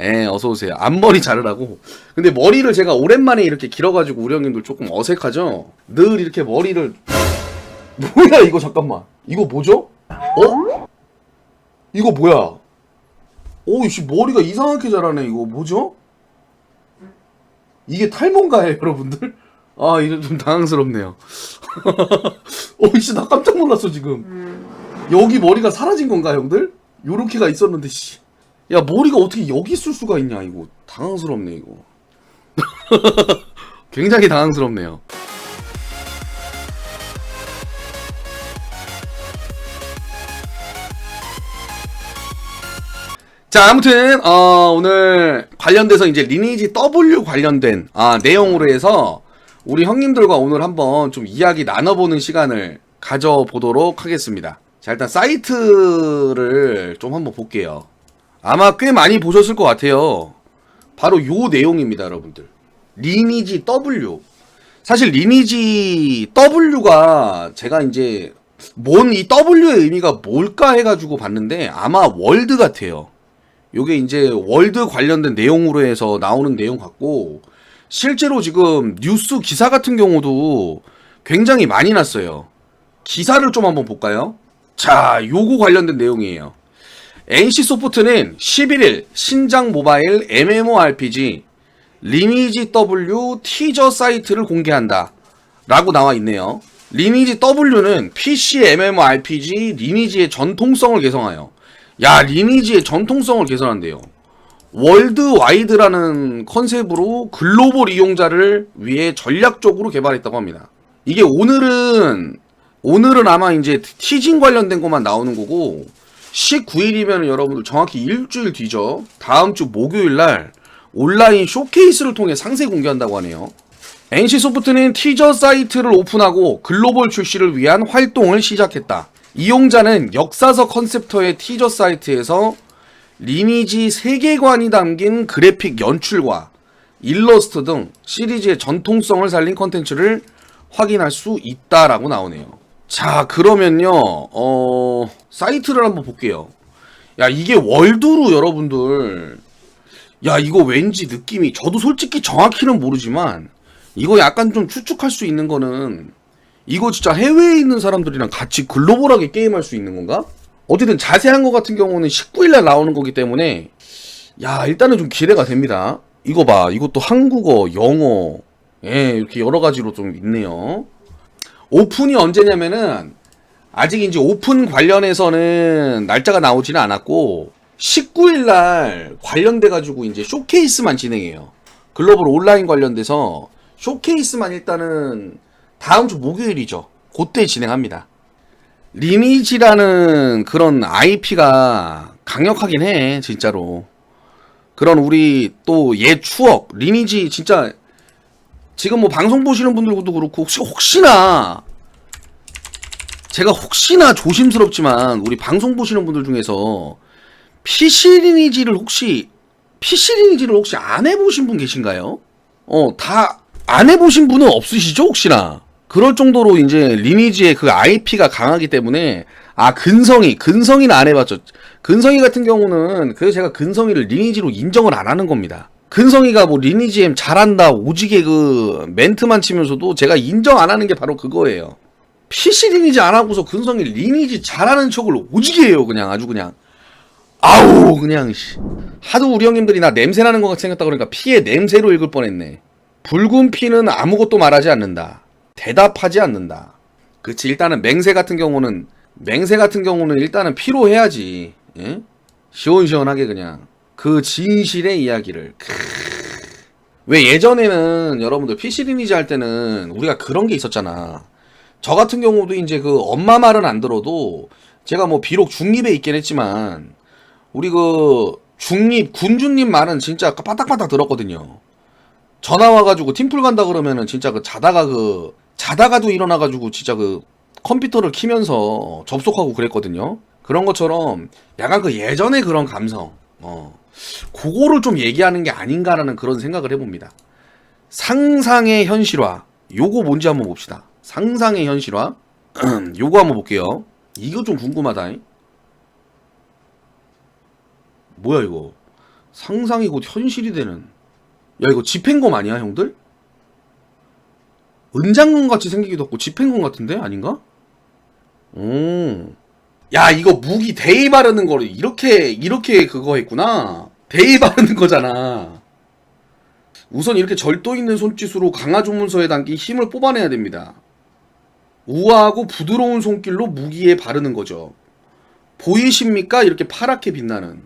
예, 어서 오세요. 앞머리 자르라고. 근데 머리를 제가 오랜만에 이렇게 길어가지고 우리 형님들 조금 어색하죠? 늘 이렇게 머리를 뭐야 이거 잠깐만. 이거 뭐죠? 어? 이거 뭐야? 오이씨 머리가 이상하게 자라네 이거 뭐죠? 이게 탈모인가요 여러분들? 아 이거 좀 당황스럽네요. 오이씨 나 깜짝 놀랐어 지금. 여기 머리가 사라진 건가 형들? 요렇게가 있었는데 씨. 야 머리가 어떻게 여기 있을 수가 있냐 이거 당황스럽네 이거. 굉장히 당황스럽네요. 자, 아무튼 어, 오늘 관련돼서 이제 리니지 W 관련된 아, 내용으로 해서 우리 형님들과 오늘 한번 좀 이야기 나눠보는 시간을 가져보도록 하겠습니다. 자, 일단 사이트를 좀 한번 볼게요. 아마 꽤 많이 보셨을 것 같아요. 바로 요 내용입니다, 여러분들. 리니지 W. 사실 리니지 W가 제가 이제 뭔 이 W의 의미가 뭘까 해가지고 봤는데 아마 월드 같아요. 요게 이제 월드 관련된 내용으로 해서 나오는 내용 같고 실제로 지금 뉴스 기사 같은 경우도 굉장히 많이 났어요. 기사를 좀 한번 볼까요? 자, 요거 관련된 내용이에요. NC 소프트는 11일 신작 모바일 MMORPG 리니지 W 티저 사이트를 공개한다. 라고 나와 있네요. 리니지 W는 PC MMORPG 리니지의 전통성을 개성하여 야 리니지의 전통성을 개선한대요. 월드와이드라는 컨셉으로 글로벌 이용자를 위해 전략적으로 개발했다고 합니다. 이게 오늘은 오늘은 아마 이제 티징 관련된 것만 나오는 거고 19일이면 여러분들 정확히 일주일 뒤죠. 다음 주 목요일 날 온라인 쇼케이스를 통해 상세 공개한다고 하네요. NC 소프트는 티저 사이트를 오픈하고 글로벌 출시를 위한 활동을 시작했다. 이용자는 역사서 컨셉터의 티저 사이트에서 리니지 세계관이 담긴 그래픽 연출과 일러스트 등 시리즈의 전통성을 살린 컨텐츠를 확인할 수 있다라고 나오네요. 자, 그러면요, 어, 사이트를 한번 볼게요. 야, 이게 월드로 여러분들, 야, 이거 왠지 느낌이, 저도 솔직히 정확히는 모르지만, 이거 약간 좀 추측할 수 있는 거는, 이거 진짜 해외에 있는 사람들이랑 같이 글로벌하게 게임할 수 있는 건가? 어쨌든 자세한 거 같은 경우는 19일날 나오는 거기 때문에, 야, 일단은 좀 기대가 됩니다. 이거 봐. 이것도 한국어, 영어, 예, 이렇게 여러 가지로 좀 있네요. 오픈이 언제냐면은 아직 이제 오픈 관련해서는 날짜가 나오지는 않았고 19일 날 관련돼 가지고 이제 쇼케이스만 진행해요. 글로벌 온라인 관련돼서 쇼케이스만 일단은 다음 주 목요일이죠. 그때 진행합니다. 리니지라는 그런 IP가 강력하긴 해, 진짜로. 그런 우리 또 옛 추억, 리니지 진짜 지금 뭐 방송 보시는 분들도 그렇고 혹시 혹시나 제가 혹시나 조심스럽지만 우리 방송 보시는 분들 중에서 PC 리니지를 혹시 PC 리니지를 혹시 안 해보신 분 계신가요? 어, 다 안 해보신 분은 없으시죠 혹시나? 그럴 정도로 이제 리니지의 그 IP가 강하기 때문에 아 근성이 근성이는 안 해봤죠. 근성이 같은 경우는 그래서 제가 근성이를 리니지로 인정을 안 하는 겁니다. 근성이가 뭐 리니지 M 잘한다 오지게 그 멘트만 치면서도 제가 인정 안 하는 게 바로 그거예요. PC 리니지 안 하고서 근성이 리니지 잘하는 척을 오지게 해요 그냥 아주 그냥 아우 그냥 씨. 하도 우리 형님들이 나 냄새 나는 것 같이 생겼다 그러니까 피의 냄새로 읽을 뻔했네. 붉은 피는 아무것도 말하지 않는다. 대답하지 않는다. 그치 일단은 맹세 같은 경우는 맹세 같은 경우는 일단은 피로 해야지. 예? 시원시원하게 그냥 그 진실의 이야기를. 왜 예전에는 여러분들 PC 리니지 할 때는 우리가 그런 게 있었잖아. 저 같은 경우도 이제 그 엄마 말은 안 들어도 제가 뭐 비록 중립에 있긴 했지만 우리 그 중립 군주님 말은 진짜 빠딱빠딱 들었거든요. 전화 와가지고 팀플 간다 그러면은 진짜 그 자다가 그 자다가도 일어나가지고 진짜 그 컴퓨터를 키면서 접속하고 그랬거든요. 그런 것처럼 약간 그 예전의 그런 감성, 어, 그거를 좀 얘기하는 게 아닌가라는 그런 생각을 해봅니다. 상상의 현실화, 요거 뭔지 한번 봅시다. 상상의 현실화, 요거 한번 볼게요. 이거 좀 궁금하다. 뭐야 이거? 상상이 곧 현실이 되는. 야 이거 집행검 아니야 형들? 은장검 같이 생기기도 했고 집행검 같은데 아닌가? 오. 야 이거 무기 대이 바르는 거를 이렇게 이렇게 그거 했구나. 대이 바르는 거잖아. 우선 이렇게 절도 있는 손짓으로 강화 조문서에 담긴 힘을 뽑아내야 됩니다. 우아하고 부드러운 손길로 무기에 바르는 거죠. 보이십니까? 이렇게 파랗게 빛나는.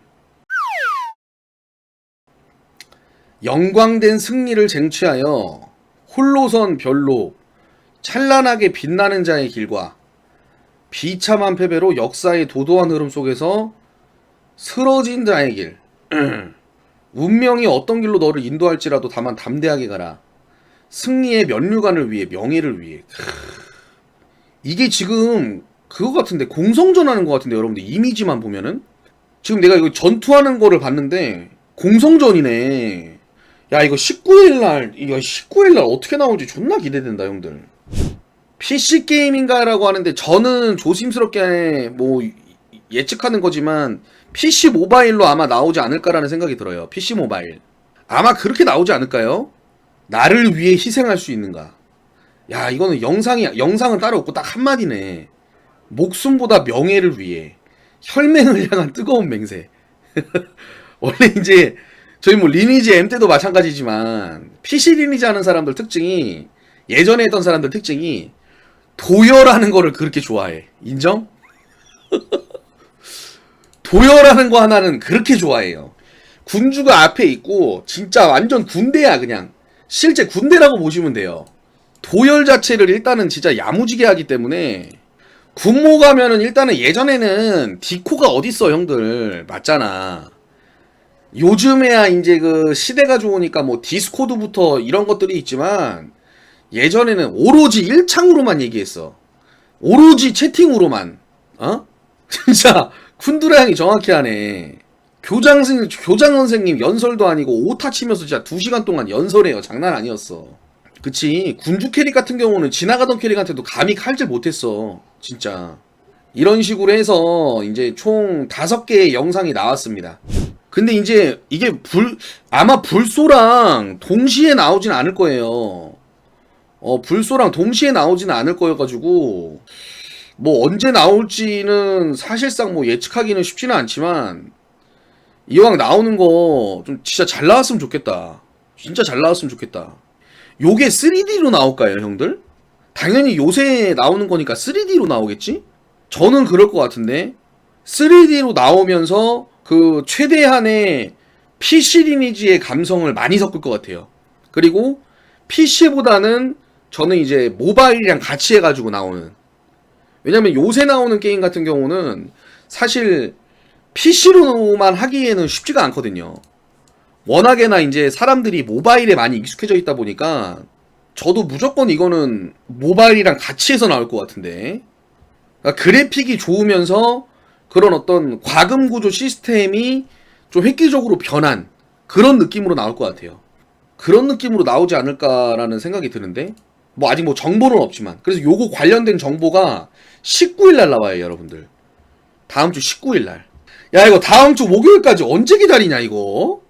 영광된 승리를 쟁취하여 홀로선 별로 찬란하게 빛나는 자의 길과 비참한 패배로 역사의 도도한 흐름 속에서 쓰러진 자의 길. 운명이 어떤 길로 너를 인도할지라도 다만 담대하게 가라. 승리의 면류관을 위해 명예를 위해. 크. 이게 지금 그거 같은데 공성전하는 것 같은데 여러분들 이미지만 보면은 지금 내가 이거 전투하는 거를 봤는데 공성전이네. 야 이거 19일 날 이거 19일 날 어떻게 나올지 존나 기대된다 형들. PC 게임인가라고 하는데 저는 조심스럽게 뭐 예측하는 거지만 PC 모바일로 아마 나오지 않을까라는 생각이 들어요. PC 모바일. 아마 그렇게 나오지 않을까요? 나를 위해 희생할 수 있는가? 야, 이거는 영상이 영상은 따로 없고 딱 한마디네. 목숨보다 명예를 위해 혈맹을 향한 뜨거운 맹세. 원래 이제 저희 뭐 리니지 M 때도 마찬가지지만 PC 리니지 하는 사람들 특징이 예전에 했던 사람들 특징이 도열하는 거를 그렇게 좋아해. 인정? 도열하는 거 하나는 그렇게 좋아해요. 군주가 앞에 있고 진짜 완전 군대야 그냥. 실제 군대라고 보시면 돼요. 도열 자체를 일단은 진짜 야무지게 하기 때문에 군모 가면은 일단은 예전에는 디코가 어딨어 형들 맞잖아. 요즘에야 이제 그 시대가 좋으니까 뭐 디스코드부터 이런 것들이 있지만 예전에는 오로지 일창으로만 얘기했어. 오로지 채팅으로만. 어? 진짜 쿤드라 형이 정확히 하네. 교장 선 교장 선생님 연설도 아니고 오타 치면서 진짜 2시간 동안 연설해요. 장난 아니었어. 그치. 군주 캐릭 같은 경우는 지나가던 캐릭한테도 감히 칼질 못했어. 진짜. 이런 식으로 해서 이제 총 다섯 개의 영상이 나왔습니다. 근데 이제 이게 불, 아마 불소랑 동시에 나오진 않을 거예요. 어, 불소랑 동시에 나오진 않을 거여가지고, 뭐 언제 나올지는 사실상 뭐 예측하기는 쉽지는 않지만, 이왕 나오는 거 좀 진짜 잘 나왔으면 좋겠다. 진짜 잘 나왔으면 좋겠다. 요게 3D로 나올까요, 형들? 당연히 요새 나오는 거니까 3D로 나오겠지? 저는 그럴 것 같은데 3D로 나오면서 그 최대한의 PC 리니지의 감성을 많이 섞을 것 같아요. 그리고 PC보다는 저는 이제 모바일이랑 같이 해가지고 나오는 왜냐면 요새 나오는 게임 같은 경우는 사실 PC로만 하기에는 쉽지가 않거든요. 워낙에나 이제 사람들이 모바일에 많이 익숙해져 있다 보니까 저도 무조건 이거는 모바일이랑 같이 해서 나올 것 같은데 그러니까 그래픽이 좋으면서 그런 어떤 과금 구조 시스템이 좀 획기적으로 변한 그런 느낌으로 나올 것 같아요. 그런 느낌으로 나오지 않을까라는 생각이 드는데 뭐 아직 뭐 정보는 없지만 그래서 요거 관련된 정보가 19일 날 나와요, 여러분들. 다음 주 19일 날. 야, 이거 다음 주 목요일까지 언제 기다리냐, 이거?